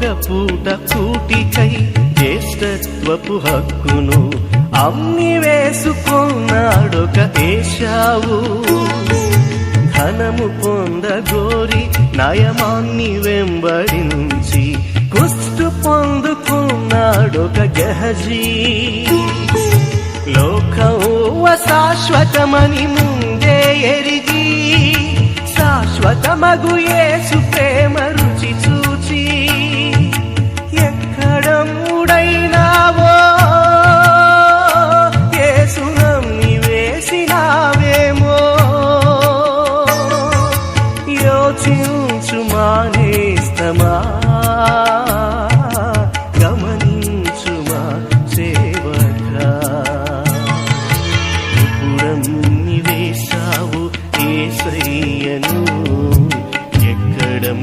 ఒక పూట కూటికై జ్యేష్ఠత్వపు హక్కును అమ్మి వేసుకున్నాడొక ఏషావు. ధనము పొందగోరి నయమాన్ని వెంబడించి కుష్టు పొందుకున్నాడొక గహజీ లోకము శాశ్వతమని ముందే ఎరిగి శాశ్వతమగు యేసు ఆలోచించు మానేస్తమా గమనించుమా సేవక? ఇప్పుడమ్ని వేశావు ఏ శ్రేయను? ఎక్కడం